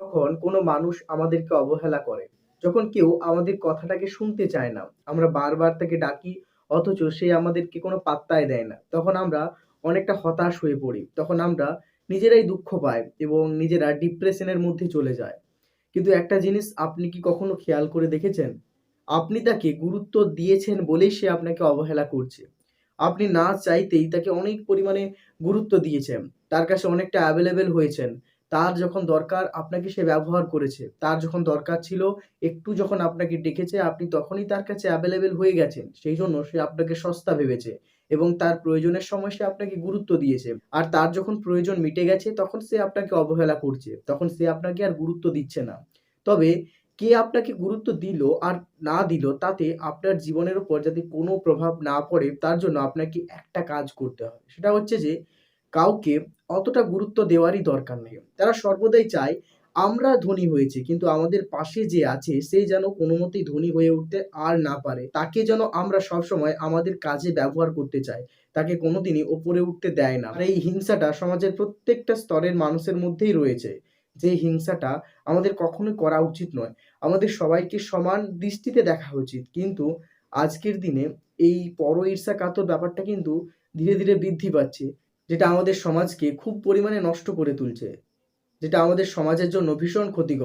যখন কোনো মানুষ আমাদেরকে অবহেলা করে, যখন কেউ আমাদের কথাটাকে শুনতে চায় না, আমরা বারবার তাকে ডাকি অথচ সে আমাদেরকে কোনো পাত্তাই দেয় না। তখন আমরা অনেকটা হতাশ হয়ে পড়ি। তখন আমরা নিজেরাই দুঃখ পাই এবং নিজেরা ডিপ্রেশনের মধ্যে চলে যায় কিন্তু একটা জিনিস আপনি কি কখনো খেয়াল করে দেখেছেন? আপনি তাকে গুরুত্ব দিয়েছেন বলেই সে আপনাকে অবহেলা করছে। আপনি না চাইতেই তাকে অনেক পরিমাণে গুরুত্ব দিয়েছেন। তার কাছে অনেকটা অ্যাভেলেবেল হয়েছেন। তার যখন দরকার আপনাকে সে ব্যবহার করেছে। তার যখন দরকার ছিল, একটু যখন আপনাকে ডেকেছে, আপনি তখনই তার কাছে অ্যাভেলেবেল হয়ে গেছেন। সেই জন্য সে আপনাকে সস্তা ভেবেছে এবং তার প্রয়োজনের সময় সে আপনাকে গুরুত্ব দিয়েছে। আর তার যখন প্রয়োজন মিটে গেছে, তখন সে আপনাকে অবহেলা করছে। তখন সে আপনাকে আর গুরুত্ব দিচ্ছে না। তবে কে আপনাকে গুরুত্ব দিল আর না দিল, তাতে আপনার জীবনের উপর যাতে কোনো প্রভাব না পড়ে, তার জন্য আপনাকে একটা কাজ করতে হবে। সেটা হচ্ছে যে কাউকে অতটা গুরুত্ব দেওয়ারই দরকার নেই। তারা সর্বদাই চায় আমরা ধনী হয়েছি কিন্তু আমাদের পাশে যে আছে সে যেন কোনো মতেই ধনী হয়ে উঠতে আর না পারে। তাকে যেন আমরা সবসময় আমাদের কাজে ব্যবহার করতে চাই। তাকে কোনোদিনই ওপরে উঠতে দেয় না। আর এই হিংসাটা সমাজের প্রত্যেকটা স্তরের মানুষের মধ্যেই রয়েছে। যে হিংসাটা আমাদের কখনোই করা উচিত নয়। আমাদের সবাইকে সমান দৃষ্টিতে দেখা উচিত। কিন্তু আজকের দিনে এই পর ঈর্ষাকাতর ব্যাপারটা কিন্তু ধীরে, ধীরে বৃদ্ধি পাচ্ছে। যেটা আমাদের সমাজকে খুব পরিমাণে নষ্ট করে তুলছে। যেটা আমাদের সমাজের জন্য ভীষণ ক্ষতিকর।